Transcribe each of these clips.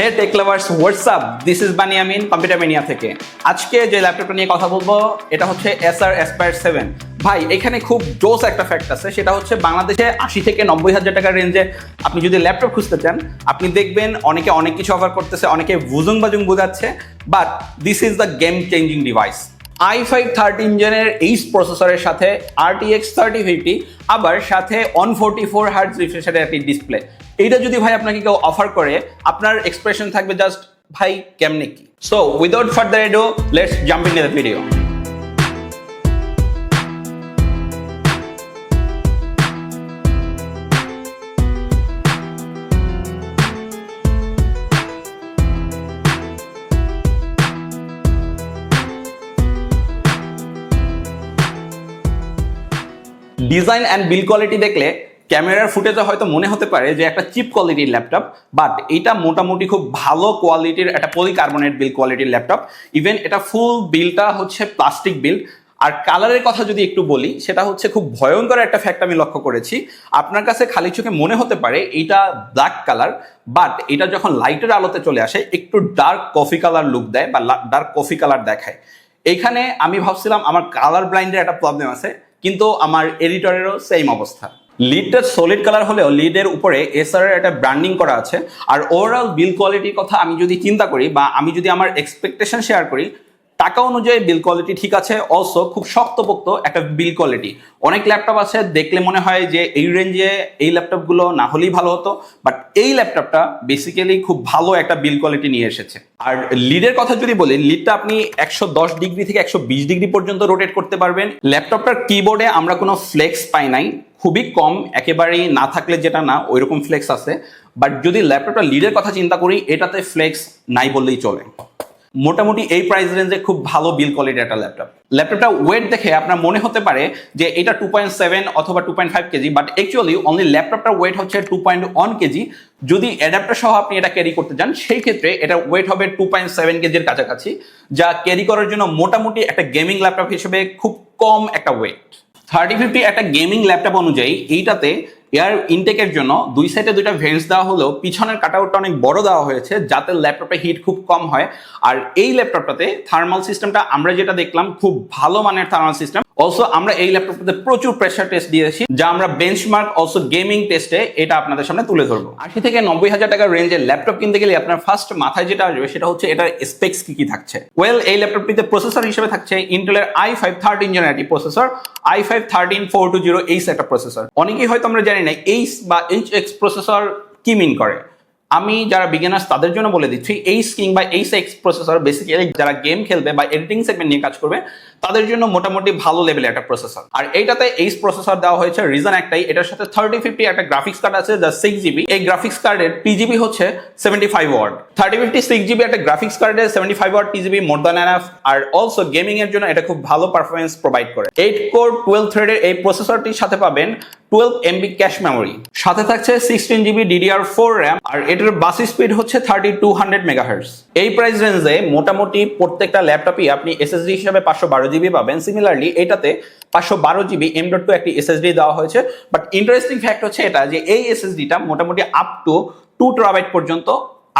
Hey tech lovers WhatsApp this is Baniamin computer mania থেকে। আজকে যে ল্যাপটপটা নিয়ে কথা বলব, এটা হচ্ছে এস এসআর এসপায়ার সেভেন ভাই, এখানে খুব জোস একটা ফ্যাক্ট আছে, সেটা হচ্ছে বাংলাদেশে আশি থেকে নব্বই হাজার টাকার রেঞ্জে আপনি যদি ল্যাপটপ খুঁজতে চান, আপনি দেখবেন অনেকে অনেক কিছু অফার করতেছে, অনেকে বুজুং বাজুং বোঝাচ্ছে but this is the game changing device i five thirty ইঞ্জিনের এইচ প্রসেসরের সাথে আরটিএক্স থার্টি ফিফটি আবার সাথে ওয়ান ফোরটি ফোর হার্টস রিফ্রেশারের একটি ডিসপ্লে এইটা যদি ভাই আপনাকে কেউ অফার করে, আপনার এক্সপ্রেশন থাকবে জাস্ট ভাই, কেমনে কি? So without further ado let's jump in the video design and build quality দেখলে ক্যামেরার ফুটেজে হয়তো মনে হতে পারে যে একটা চিপ কোয়ালিটির ল্যাপটপ বাট এটা মোটামুটি খুব ভালো কোয়ালিটির একটা পলিকার্বনেট বিল কোয়ালিটির ল্যাপটপ ইভেন এটা ফুল বিলটা হচ্ছে প্লাস্টিক বিল আর কালারের কথা যদি একটু বলি, সেটা হচ্ছে খুব ভয়ঙ্কর একটা ফ্যাক্ট আমি লক্ষ্য করেছি। আপনার কাছে খালি চোখে মনে হতে পারে এইটা ব্ল্যাক কালার বাট এটা যখন লাইটের আলোতে চলে আসে, একটু ডার্ক কফি কালার লুক দেয় বা ডার্ক কফি কালার দেখায়। এইখানে আমি ভাবছিলাম আমার কালার ব্লাইন্ডের একটা প্রবলেম আছে। কিন্তু আমার এডিটরেরও সেম অবস্থা। লিডটা সলিড কালার হলেও লিডের উপরে এসআর এর একটা ব্র্যান্ডিং করা আছে। আর ওভারঅল বিল কোয়ালিটির কথা আমি যদি চিন্তা করি বা আমি যদি আমার এক্সপেকটেশন শেয়ার করি টাকা অনুযায়ী বিল কোয়ালিটি ঠিক আছে অলসো খুব শক্তপোক্ত একটা বিল কোয়ালিটি অনেক ল্যাপটপ আছে, দেখলে মনে হয় যে এই রেঞ্জে এই ল্যাপটপগুলো না হলেই ভালো হতো বাট এই ল্যাপটপটা বেসিক্যালি খুব ভালো একটা বিল কোয়ালিটি নিয়ে এসেছে। আর লিডের কথা যদি বলি লিডটা আপনি একশো দশ ডিগ্রি থেকে একশো বিশ ডিগ্রি পর্যন্ত রোটেট করতে পারবেন। ল্যাপটপটার কিবোর্ডে আমরা কোনো ফ্লেক্স পাই নাই, খুবই কম, একেবারেই না থাকলে যেটা না, ওইরকম ফ্লেক্স আছে। বাট যদি ল্যাপটপটা লিডের কথা চিন্তা করি, এটাতে ফ্লেক্স নাই বললেই চলে। মোটামুটি এই প্রাইস রেঞ্জে খুব ভালো বিল কোয়ালিটি একটা ল্যাপটপ ল্যাপটপটা ওয়েট দেখে আপনার মনে হতে পারে যে এটা টু পয়েন্ট সেভেন অথবা two point five KG but actually only ল্যাপটপটার weight হচ্ছে টু পয়েন্ট ওয়ান কেজি। যদি অ্যাডাপ্টার সহ আপনি এটা ক্যারি করতে চান, সেই ক্ষেত্রে এটা ওয়েট হবে টু পয়েন্ট সেভেন কেজির কাছাকাছি, যা ক্যারি করার জন্য মোটামুটি একটা গেমিং ল্যাপটপ হিসেবে খুব কম একটা ওয়েট থার্টি ফিফটি একটা গেমিং ল্যাপটপ অনুযায়ী এইটাতে এয়ার ইনটেকের জন্য দুই সাইডে দুইটা ভেন্স দেওয়া হলেও পিছনের কাটআউটটা অনেক বড় দেওয়া হয়েছে, যাতে ল্যাপটপে হিট খুব কম হয়। আর এই ল্যাপটপটাতে থার্মাল সিস্টেমটা আমরা যেটা দেখলাম, খুব ভালো মানের থার্মাল সিস্টেম অলসো আমরা এই ল্যাপটপটাতে প্রচুর প্রেশার টেস্ট দিয়েছি, যা আমরা বেঞ্চমার্ক অলসো গেমিং টেস্টে এটা আপনাদের সামনে তুলে ধরবো। আশি থেকে নব্বই হাজার টাকার রেঞ্জের ল্যাপটপ কিনতে গেলে আপনার ফার্স্ট মাথায় যেটা আসবে সেটা হচ্ছে এটার স্পেক্স কি কি থাকছে। ওয়েল এই ল্যাপটপটিতে প্রসেসর হিসেবে থাকছে ইন্টেলের i five thirteen generation processor i five thirteen four two zero H একটা প্রসেসর অনেকেই হয়তো আমরা জানি না এইস বা এইচ এক্স প্রসেসর কি মিন করে। আমি যারা বিগিনার্স তাদের জন্য বলে দিচ্ছি এইস কিংবা এইস এক্স প্রসেসর বেসিক্যালি যারা গেম খেলবে বা এডিটিং সেগমেন্ট নিয়ে কাজ করবে তাদের জন্য মোটামুটি ভালো লেভেলের একটা প্রসেসর আর এইটাতে এইস প্রসেসর দেওয়া হয়েছে। রিজন একটাই, এটার সাথে থার্টি ফিফটি একটা গ্রাফিক্স কার্ড আছে যা সিক্স জিবি এই গ্রাফিক্স কার্ডের পিজিবি হচ্ছে seventy five watt thirty fifty six GB একটা গ্রাফিক্স কার্ডের seventy five watt PGB more than enough আর অলসো গেমিং এর জন্য এটা খুব ভালো পারফরমেন্স প্রোভাইড করে। এইট কোর টুয়েলভ থ্রেডের এই প্রসেসরটির সাথে পাবেন টুয়েলভ এমবি ক্যাশ মেমোরি সাথে থাকছে sixteen GB DDR four RAM আর এটার বাস স্পিড হচ্ছে থার্টি টু হান্ড্রেড মেগাহার্স এই প্রাইস রেঞ্জে মোটামুটি প্রত্যেকটা ল্যাপটপই আপনি এসএসডি হিসেবে পাঁচশো বারো জিবি পাবেন সিমিলারলি এটাতে পাঁচশো বারো জিবি এম ডট টু একটি এসএসডি দেওয়া হয়েছে। বাট ইন্টারেস্টিং ফ্যাক্ট হচ্ছে এটা যে এই এসএসডিটা মোটামুটি আপ টু টু টেরাবাইট পর্যন্ত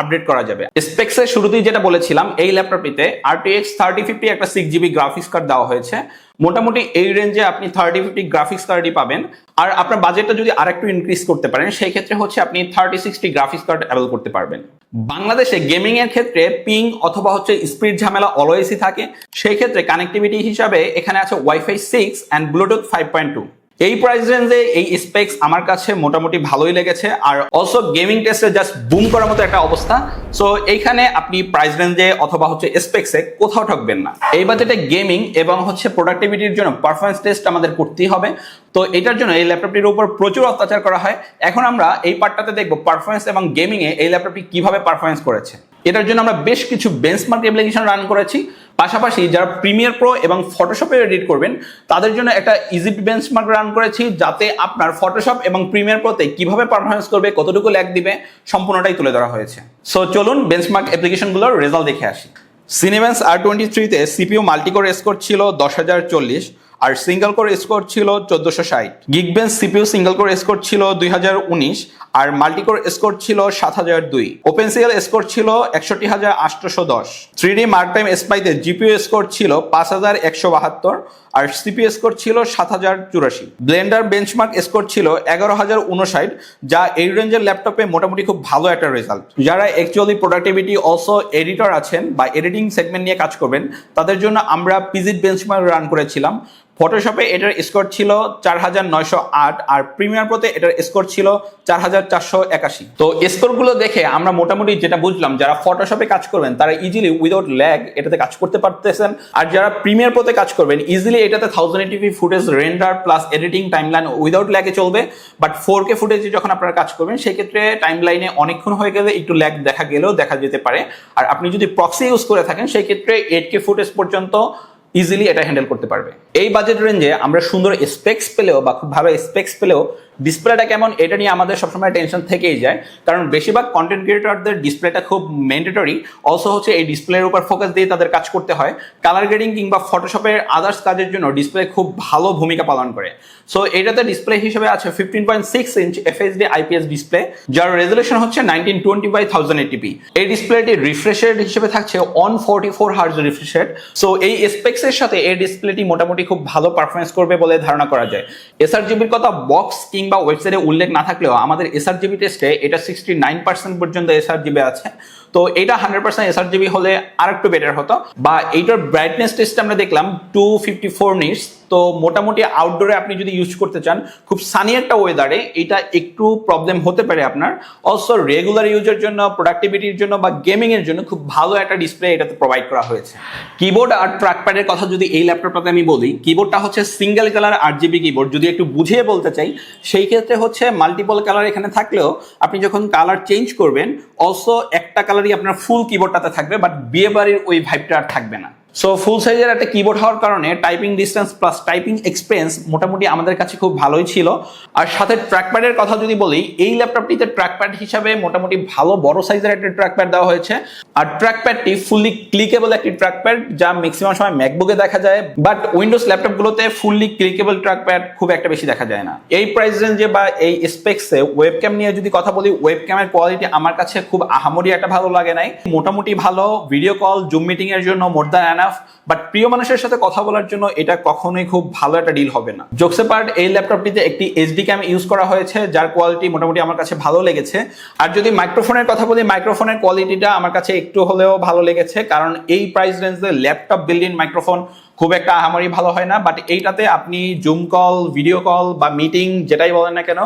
আপডেট করা যাবে। স্পেক্সের শুরুতেই যেটা বলেছিলাম, এই ল্যাপটপটিতে আরটিএক্স থার্টি ফিফটি একটা সিক্স জিবি গ্রাফিক্স কার্ড দেওয়া হয়েছে। মোটামুটি এই রেঞ্জে আপনি থার্টি ফিফটি গ্রাফিক্স কার্ডই পাবেন। আর আপনার বাজেটটা যদি আরেকটু ইনক্রিজ করতে পারেন, সেই ক্ষেত্রে হচ্ছে আপনি thirty sixty graphics card avail করতে পারবেন। বাংলাদেশে গেমিং এর ক্ষেত্রে পিং অথবা হচ্ছে স্পিড ঝামেলা অলওয়েজই থাকে। সেই ক্ষেত্রে কানেক্টিভিটি হিসাবে এখানে আছে WiFi six and Bluetooth five point two এই প্রাইস রেঞ্জে এই স্পেক্স আমার কাছে মোটামুটি ভালোই লেগেছে। আর অলসো গেমিং টেস্টে জাস্ট বুম করার মতো একটা অবস্থা। সো এইখানে আপনি প্রাইস রেঞ্জে অথবা হচ্ছে স্পেক্সে কোথাও ঠকবেন না। এই বাজেটে গেমিং এবং হচ্ছে প্রোডাক্টিভিটির জন্য পারফরমেন্স টেস্ট আমাদের করতেই হবে। তো এটার জন্য এই ল্যাপটপটির উপর প্রচুর অত্যাচার করা হয়। এখন আমরা এই পার্টটাতে দেখব পারফরমেন্স এবং গেমিংয়ে এই ল্যাপটপটি কীভাবে পারফরমেন্স করেছে। এটার জন্য আমরা বেশ কিছু বেঞ্চমার্ক অ্যাপ্লিকেশন রান করেছি। পাশাপাশি যারা প্রিমিয়ার প্রো এবং ফটোশপে এডিট করবেন, তাদের জন্য একটা ইজিপ্ট বেঞ্চমার্ক রান করেছি যাতে আপনার ফটোশপ এবং প্রিমিয়ার প্রোতে কীভাবে পারফরমেন্স করবে, কতটুকু ল্যাগ দিবে, সম্পূর্ণটাই তুলে ধরা হয়েছে। সো চলুন বেঞ্চমার্ক অ্যাপ্লিকেশনগুলোর রেজাল্ট দেখে আসি। সিনেভেন্স আর টোয়েন্টি থ্রিতে সিপিইউ মাল্টিকোর স্কোর ছিল দশ হাজার চল্লিশ। আর সিঙ্গেল কোর স্কোর ছিল চোদ্দশো ষাট। Geekbench CPU single core score ছিল দুই হাজার উনিশ আর মাল্টিকোর স্কোর ছিল সাত হাজার দুই। ওপেন সিএল স্কোর ছিল একষট্টি হাজার আটশোশো দশ। থ্রি ডি মার্ক টাইম স্পাইতে জিপিও স্কোর ছিল পাঁচ হাজার একশো বাহাত্তর আর সিপিও স্কোর ছিল সাত হাজার চুরাশি। ব্লেন্ডার বেঞ্চমার্ক স্কোর ছিল এগারো হাজার উনষাট, যা এই রেঞ্জের ল্যাপটপে মোটামুটি খুব ভালো একটা রেজাল্ট যারা অ্যাকচুয়ালি প্রোডাক্টিভিটি অলসো এডিটর আছেন বা এডিটিং সেগমেন্ট নিয়ে কাজ করবেন, তাদের জন্য আমরা পিজিট বেঞ্চমার্ক রান করেছিলাম। ফটোশপে এটার স্কোর ছিল চার হাজার নয়শো আট আর প্রিমিয়ার প্রতে এটার স্কোর ছিল চার হাজার চারশো একাশি। তো স্কোরগুলো দেখে আমরা মোটামুটি যেটা বুঝলাম, যারা ফটোশপে কাজ করবেন, তারা ইজিলি উইদাউট ল্যাগ এটাতে কাজ করতে পারতেছেন। আর যারা প্রিমিয়ার প্রতে কাজ করবেন ইজিলি এটাতে thousand eighty p footage render plus editing timeline without ল্যাগে চলবে। বাট ফোর কে ফুটেজে যখন আপনারা কাজ করবেন সেই ক্ষেত্রে টাইমলাইনে অনেকক্ষণ হয়ে গেলে একটু ল্যাগ দেখা গেলেও দেখা যেতে পারে। আর আপনি যদি প্রক্সি ইউজ করে থাকেন সেই ক্ষেত্রে এইট কে ফুটেজ পর্যন্ত ইজিলি এটা হ্যান্ডেল করতে পারবে। এই বাজেট রেঞ্জে আমরা সুন্দর স্পেক্স পেলেও বা খুব ভালো স্পেক্স পেলেও ডিসপ্লেটা কেমন, এটা নিয়ে আমাদের সবসময় টেনশন থেকেই যায়। কারণ বেশিরভাগ কন্টেন্ট ক্রিয়েটরদের ডিসপ্লেটা খুব ম্যান্ডেটরি অলসো হচ্ছে এই ডিসপ্লের উপর ফোকাস দিয়ে তাদের কাজ করতে হয়। কালার গ্রেডিং কিংবা ফটোশপের আদার্স কাজের জন্য ডিসপ্লে খুব ভালো ভূমিকা পালন করে। সো এটাতে ডিসপ্লে হিসেবে আছে fifteen point six inch FHD IPS display যার রেজলিউশন হচ্ছে nineteen twenty by thousand eighty p এই ডিসপ্লেটি রিফ্রেশ রেট হিসেবে থাকছে one forty four hertz refresh rate so এই স্পেক্সের সাথে এই ডিসপ্লেটি মোটামুটি খুব ভালো পারফরমেন্স করবে বলে ধারণা করা যায়। এসআর জিবির কথা বক্স কিংবা ওয়েবসাইটে উল্লেখ না থাকলেও আমাদের এসআরজিবি টেস্টে এটা সিক্সটি নাইন পার্সেন্ট পর্যন্ত এসআরজিবি আছে। তো এটা হান্ড্রেড পার্সেন্ট এসআরজিবি হলে আর একটু বেটার হতো। বা এইটার ব্রাইটনেস টেস্টে আমরা দেখলাম টু ফিফটি ফোর নিটস তো মোটামুটি আউটডোরে আপনি যদি ইউজ করতে চান, খুব সানি একটা ওয়েদারে এটা একটু প্রবলেম হতে পারে আপনার। অলসো রেগুলার ইউজের জন্য প্রোডাক্টিভিটির জন্য বা গেমিং এর জন্য খুব ভালো একটা ডিসপ্লে এটাতে প্রোভাইড করা হয়েছে। কিবোর্ড আর ট্র্যাকপ্যাডের কথা যদি এই ল্যাপটপটাতে আমি বলি কিবোর্ডটা হচ্ছে সিঙ্গেল কালার আর জিবি কিবোর্ড যদি একটু বুঝিয়ে বলতে চাই, সেই ক্ষেত্রে হচ্ছে মাল্টিপল কালার এখানে থাকলেও আপনি যখন কালার চেঞ্জ করবেন অলসো একটা কালারই আপনার ফুল কিবোর্ডটাতে থাকবে বাট বিয়ে বাড়ির ওই ভাইবটা আর থাকবে না। সো ফুল সাইজের একটা কিবোর্ড হওয়ার কারণে typing distance plus typing experience মোটামুটি আমাদের কাছে খুব ভালোই ছিল। আর সাথে ট্র্যাকপ্যাডের কথা যদি বলি, এই ল্যাপটপটিতে ট্র্যাকপ্যাড হিসাবে মোটামুটি ভালো বড় সাইজের একটা ট্র্যাকপ্যাড দেওয়া হয়েছে। আর ট্র্যাকপ্যাডটি ফুললি ক্লিকেবল একটি ট্র্যাকপ্যাড যা ম্যাক্সিমাম সময় ম্যাকবুকে দেখা যায়। বাট উইন্ডোজ ল্যাপটপগুলোতে ফুললি ক্লিকেবল ট্র্যাকপ্যাড খুব একটা বেশি দেখা যায় না। এই প্রাইস রেঞ্জে বা এই স্পেক্সে ওয়েবক্যাম নিয়ে যদি কথা বলি ওয়েবক্যামের কোয়ালিটি আমার কাছে খুব আহামরি একটা ভালো লাগে নাই। মোটামুটি ভালো ভিডিও কল জুম মিটিং এর জন্য মোর দ্যান এনাফ বাট প্রিয় মানুষের সাথে কথা বলার জন্য এটা কখনোই খুব ভালো একটা ডিল হবে না। জোকসে পার্ট এই ল্যাপটপটিতে একটি এইচডি ক্যাম ইউজ করা হয়েছে, যার কোয়ালিটি মোটামুটি আমার কাছে ভালো লেগেছে। আর যদি মাইক্রোফোনের কথা বলি মাইক্রোফোনের কোয়ালিটিটা আমার কাছে একটু হলেও ভালো লেগেছে, কারণ এই প্রাইস রেঞ্জে ল্যাপটপ বিল্ডিং মাইক্রোফোন খুব একটা আহামরি ভালো হয় না বাট এইটাতে আপনি জুম কল ভিডিও কল বা মিটিং যেটাই বলেন না কেন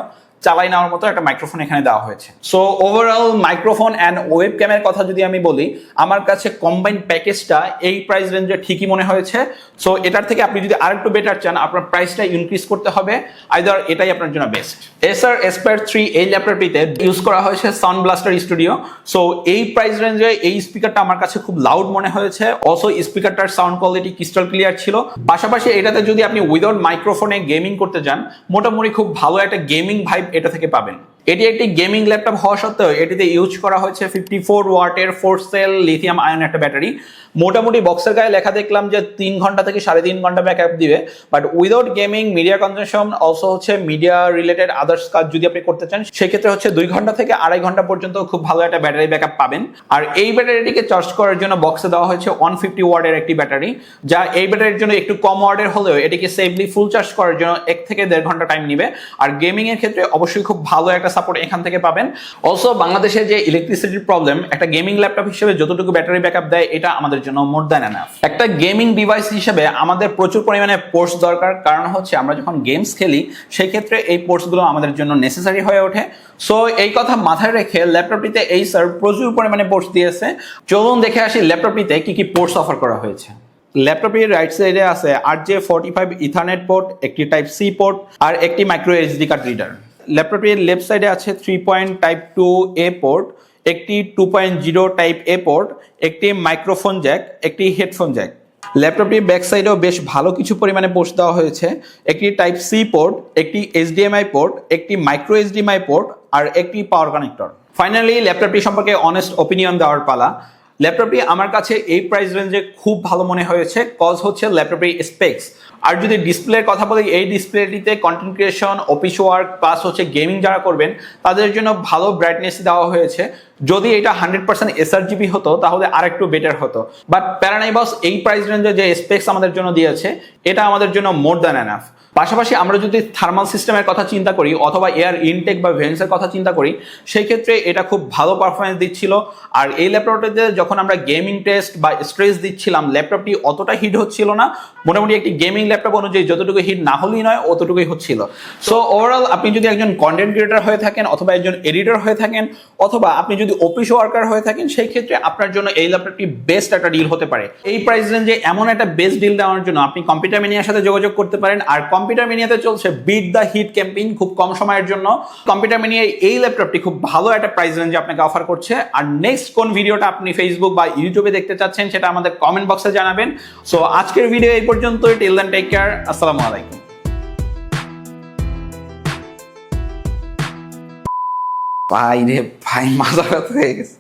চালাই নেওয়ার মতো একটা মাইক্রোফোন এখানে দেওয়া হয়েছে। So overall microphone and web ক্যামের কথা যদি আমি বলি, আমার কাছে কম্বাইন প্যাকেজটা এই প্রাইস রেঞ্জে ঠিকই মনে হয়েছে। সো এটার থেকে আপনি যদি আরেকটু বেটার চান, আপনার প্রাইসটা ইনক্রিজ করতে হবে। আইদার এটাই আপনার জন্য বেস্ট এসআর এসপায়ার থ্রি এই ল্যাপটপটিতে ইউজ করা হয়েছে সাউন্ড ব্লাস্টার স্টুডিও সো এই প্রাইস রেঞ্জে এই স্পিকারটা আমার কাছে খুব লাউড মনে হয়েছে। অলসো স্পিকারটার সাউন্ড কোয়ালিটি ক্রিস্টাল ক্লিয়ার ছিল। পাশাপাশি এটাতে যদি আপনি উইদাউট মাইক্রোফোনে গেমিং করতে যান, মোটামুটি খুব ভালো একটা গেমিং ভাইব এটা থেকে পাবেন। এটি একটি গেমিং ল্যাপটপ হওয়া সত্ত্বেও এটিতে ইউজ করা হয়েছে ফিফটি ফোর ওয়াটের ফোর সেল লিথিয়াম আয়ন একটা ব্যাটারি। মোটামুটি বক্সের গায়ে লেখা দেখলাম যে তিন ঘণ্টা থেকে সাড়ে তিন ঘণ্টা ব্যাকআপ দিবে। But without gaming media consumption also হচ্ছে মিডিয়া রিলেটেড আদার্স কাজ যদি আপনি করতে চান, সেক্ষেত্রে হচ্ছে দুই ঘণ্টা থেকে আড়াই ঘণ্টা পর্যন্ত খুব ভালো একটা ব্যাটারি ব্যাকআপ পাবেন। আর এই ব্যাটারিটিকে চার্জ করার জন্য বক্সে দেওয়া হয়েছে ওয়ান ফিফটি ওয়ার্ডের একটি ব্যাটারি, যা এই ব্যাটারির জন্য একটু কম ওয়ার্ডের হলেও এটিকে সেফলি ফুল চার্জ করার জন্য এক থেকে দেড় ঘণ্টা টাইম নিবে। আর গেমিং এর ক্ষেত্রে অবশ্যই খুব ভালো একটা সাপোর্ট এখান থেকে পাবেন। অলসো বাংলাদেশে যে ইলেকট্রিসিটির প্রবলেম একটা গেমিং ল্যাপটপ হিসেবে যতটুকু ব্যাটারি ব্যাকআপ দেয়, এটা আমাদের জন্য মোর দ্যান এনাফ একটা গেমিং ডিভাইস হিসেবে আমাদের প্রচুর পরিমাণে পোর্টস দরকার। কারণ হচ্ছে, আমরা যখন গেমস খেলি সেই ক্ষেত্রে এই পোর্টসগুলো আমাদের জন্য নেসেসারি হয়ে ওঠে। সো এই কথা মাথায় রেখে ল্যাপটপটিতে এই স্যার প্রচুর পরিমাণে পোর্টস দিয়েছে। চলুন দেখে আসি ল্যাপটপটিতে কি কি পোর্টস অফার করা হয়েছে। ল্যাপটপের রাইট সাইডে আছে আর J forty five ethernet port একটি টাইপ সি পোর্ট আর একটি মাইক্রো এইচডি কার্ড রিডার ল্যাপটপের লেফট সাইডে আছে three point type two A port একটি two point zero type A port একটি মাইক্রোফোন জ্যাক একটি হেডফোন জ্যাক ল্যাপটপটির ব্যাক সাইডেও বেশ ভালো কিছু পরিমাণে পোস্ট দেওয়া হয়েছে। একটি টাইপ সি পোর্ট একটি এইচডিএমআই পোর্ট একটি মাইক্রো এইচডিএমআই পোর্ট আর একটি পাওয়ার কানেক্টর ফাইনালি ল্যাপটপটি সম্পর্কে অনেস্ট ওপিনিয়ন দেওয়ার পালা। ল্যাপটপটি আমার কাছে এই প্রাইস রেঞ্জে খুব ভালো মনে হয়েছে কজ হচ্ছে ল্যাপটপের স্পেক্স আর যদি ডিসপ্লের কথা বলি, এই ডিসপ্লেটিতে content creation office work plus হচ্ছে গেমিং যারা করবেন, তাদের জন্য ভালো ব্রাইটনেস দেওয়া হয়েছে। যদি এটা হান্ড্রেড পার্সেন্ট এসআরজিবি হতো, তাহলে আর একটু বেটার হতো বাট প্যারানাইবাস এই প্রাইস রেঞ্জে যে স্পেক্স আমাদের জন্য দিয়েছে, এটা আমাদের জন্য মোর দ্যান এনাফ পাশাপাশি আমরা যদি থার্মাল সিস্টেমের কথা চিন্তা করি অথবা এয়ার ইনটেক বা ভেন্সের কথা চিন্তা করি সেই ক্ষেত্রে এটা খুব ভালো পারফরমেন্স দিচ্ছিল। আর এই ল্যাপটপটিতে যখন আমরা গেমিং টেস্ট বা স্ট্রেস দিচ্ছিলাম, ল্যাপটপটি অতটা হিট হচ্ছিল না। মোটামুটি একটি গেমিং ল্যাপটপ অনুযায়ী যতটুকু হিট না হলেই নয়, অতটুকুই হচ্ছিল। সো ওভারঅল আপনি যদি একজন কন্টেন্ট ক্রিয়েটার হয়ে থাকেন অথবা একজন এডিটর হয়ে থাকেন, অথবা আপনি যদি অফিস ওয়ার্কার হয়ে থাকেন সেই ক্ষেত্রে আপনার জন্য এই ল্যাপটপটি বেস্ট একটা ডিল হতে পারে। এই প্রাইস রেঞ্জে এমন একটা বেস্ট ডিল দেওয়ার জন্য আপনি কম্পিউটার মিনিয়ার সাথে যোগাযোগ করতে পারেন, আর কম্পিউটার মিনিয়াতে চলছে বিট দ্য হিট ক্যাম্পেইন খুব কম সময়ের জন্য। কম্পিউটার মিনিয়া এই ল্যাপটপটি খুব ভালো একটা প্রাইস রেঞ্জে আপনাকে অফার করছে। আর নেক্সট কোন ভিডিওটা আপনি ফেসবুক বা ইউটিউবে দেখতে চাচ্ছেন সেটা আমাদের কমেন্ট বক্সে জানাবেন। সো আজকের ভিডিও এই পর্যন্তই। টিল দেন টেক কেয়ার আসসালামু আলাইকুম। ভাই রে, ভাই, মাথা ব্যথা হয়ে গেছে।